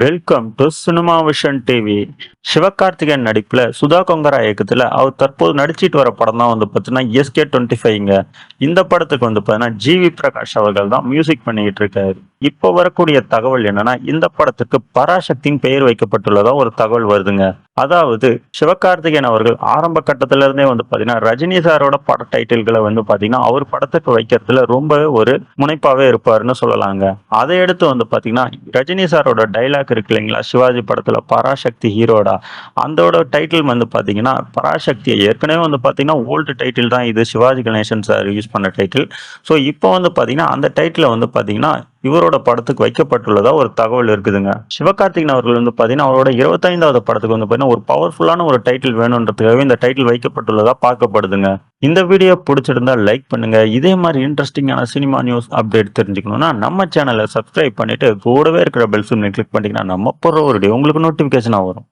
Welcome to cinema vision TV Sivakarthikeyan நடிப்பில் சுதா கொங்கரா இயக்கத்தில் அவர் தற்போது நடிச்சிட்டு வர படம் தான் வந்து பார்த்தீங்கன்னா எஸ்கே டுவெண்ட்டி ஃபைவ்ங்க இந்த படத்துக்கு வந்து பார்த்தீங்கன்னா ஜிவி பிரகாஷ் அவர்கள் தான் மியூசிக் பண்ணிக்கிட்டு இருக்காரு. இப்போ வரக்கூடிய தகவல் என்னன்னா இந்த படத்துக்கு பராசக்தியின் பெயர் வைக்கப்பட்டுள்ளதா ஒரு தகவல் வருதுங்க. அதாவது சிவகார்த்திகேயன் அவர்கள் ஆரம்ப கட்டத்துல இருந்தே வந்து பாத்தீங்கன்னா ரஜினி சாரோட பட டைட்டில்களை வந்து பாத்தீங்கன்னா அவர் படத்துக்கு வைக்கிறதுல ரொம்பவே ஒரு முனைப்பாவே இருப்பாருன்னு சொல்லலாங்க. அதை எடுத்து வந்து பாத்தீங்கன்னா ரஜினி சாரோட டைலாக் இருக்கு இல்லைங்களா சிவாஜி படத்துல பராசக்தி ஹீரோடா? அந்தோட டைட்டில் வந்து பாத்தீங்கன்னா பராசக்தி ஏற்கனவே வந்து பாத்தீங்கன்னா ஓல்டு டைட்டில் தான் இது சிவாஜி கணேசன் சார் யூஸ் பண்ண டைட்டில் ஸோ இப்போ வந்து பாத்தீங்கன்னா அந்த டைட்டில் வந்து பாத்தீங்கன்னா இவரோட படத்துக்கு வைக்கப்பட்டுள்ளதா ஒரு தகவல் இருக்குதுங்க. சிவகார்த்திகேயன் அவர்கள் வந்து பாத்தீங்கன்னா அவரோட இருபத்தைந்தாவது படத்துக்கு வந்து பாத்தீங்கன்னா ஒரு பவர்ஃபுல்லான ஒரு டைட்டில் வேணுன்றதுக்காகவே இந்த டைட்டில் வைக்கப்பட்டுள்ளதா பார்க்கப்படுதுங்க. இந்த வீடியோ பிடிச்சிருந்தா லைக் பண்ணுங்க. இதே மாதிரி இன்ட்ரெஸ்டிங்கான சினிமா நியூஸ் அப்டேட் தெரிஞ்சுக்கணும்னா நம்ம சேனலை சப்ஸ்கிரைப் பண்ணிட்டு கூடவே இருக்கிற பெல் சிம்னை கிளிக் பண்ணிட்டீங்கன்னா நம்ம போடுற ஒரு உங்களுக்கு நோட்டிஃபிகேஷனாக வரும்.